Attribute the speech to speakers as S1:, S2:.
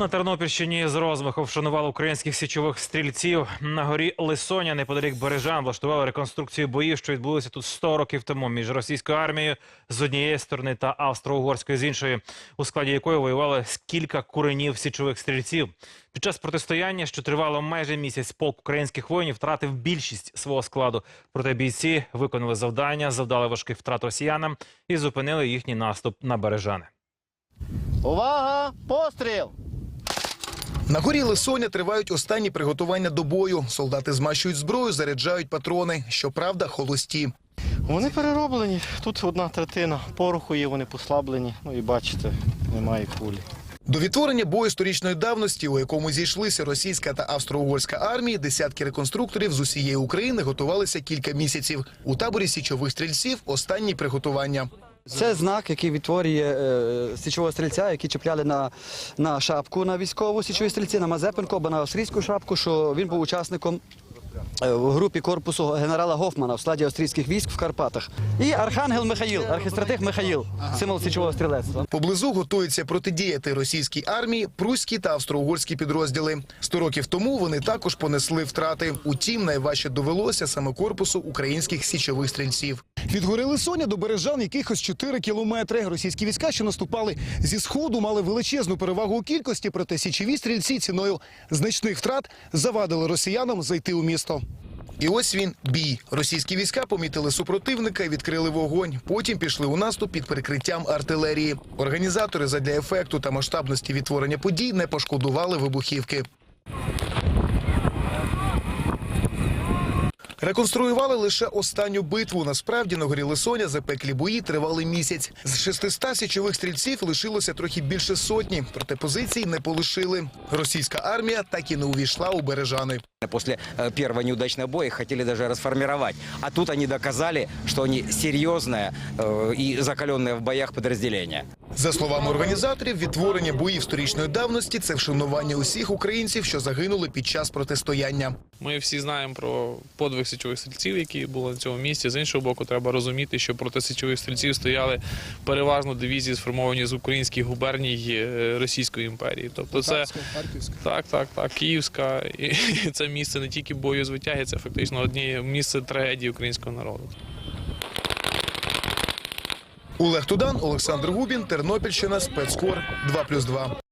S1: На Тернопільщині з розмаху вшанували українських січових стрільців. На горі Лисоня, неподалік Бережан, влаштували реконструкцію боїв, що відбулися тут 100 років тому між російською армією з однієї сторони та австро-угорською з іншої, у складі якої воювали кілька куренів січових стрільців. Під час протистояння, що тривало майже місяць, полк українських воїнів втратив більшість свого складу. Проте бійці виконали завдання, завдали важких втрат росіянам і зупинили їхній наступ на Бережани.
S2: Увага! Постріл!
S3: На горі Лисоня тривають останні приготування до бою. Солдати змащують зброю, заряджають патрони. Щоправда, холості.
S2: Вони перероблені. Тут одна третина пороху є, вони послаблені. Ну і бачите, немає кулі.
S3: До відтворення бою сторічної давності, у якому зійшлися російська та австро-угорська армії, десятки реконструкторів з усієї України готувалися кілька місяців. У таборі січових стрільців останні приготування.
S4: Це знак, який відтворює е, січового стрільця, який чіпляли на, на шапку на військову січові стрільці, на Мазепинку або на австрійську шапку, що він був учасником е, в групі корпусу генерала Гофмана в складі австрійських військ в Карпатах. І Архангел Михаїл, архістратиг Михаїл, символ січового стрілецтва.
S3: Поблизу готуються протидіяти російській армії пруські та австро-угорські підрозділи. Сто років тому вони також понесли втрати. Утім, найважче довелося саме корпусу українських січових стрільців. Від гори Лисоня до Бережан якихось 4 кілометри. Російські війська, що наступали зі сходу, мали величезну перевагу у кількості, проте січові стрільці ціною значних втрат завадили росіянам зайти у місто. І ось він бій. Російські війська помітили супротивника і відкрили вогонь. Потім пішли у наступ під прикриттям артилерії. Організатори задля ефекту та масштабності відтворення подій не пошкодували вибухівки. Реконструювали лише останню битву. Насправді на горі Лисоня запеклі бої тривали місяць. З 600 січових стрільців лишилося трохи більше сотні, проте позицій не полишили. Російська армія так і не увійшла у Бережани.
S5: После э, первого неудачного боя их хотели даже расформировать. А тут они доказали, что они серьезное э, и закаленное в боях подразделение.
S3: За словами організаторів, відтворення боїв сторічної давності це вшанування усіх українців, що загинули під час протистояння.
S6: Ми всі знаємо про подвиг січових стрільців, які були на цьому місці. З іншого боку, треба розуміти, що проти січових стрільців стояли переважно дивізії, сформовані з українських губерній е, Російської імперії. Тобто, це так, так, так, Київська, і це місце не тільки бою звитяги, це фактично одні місце трагедії українського народу.
S3: Олег Тудан, Олександр Губін, Тернопільщина, спецкор 2+,2.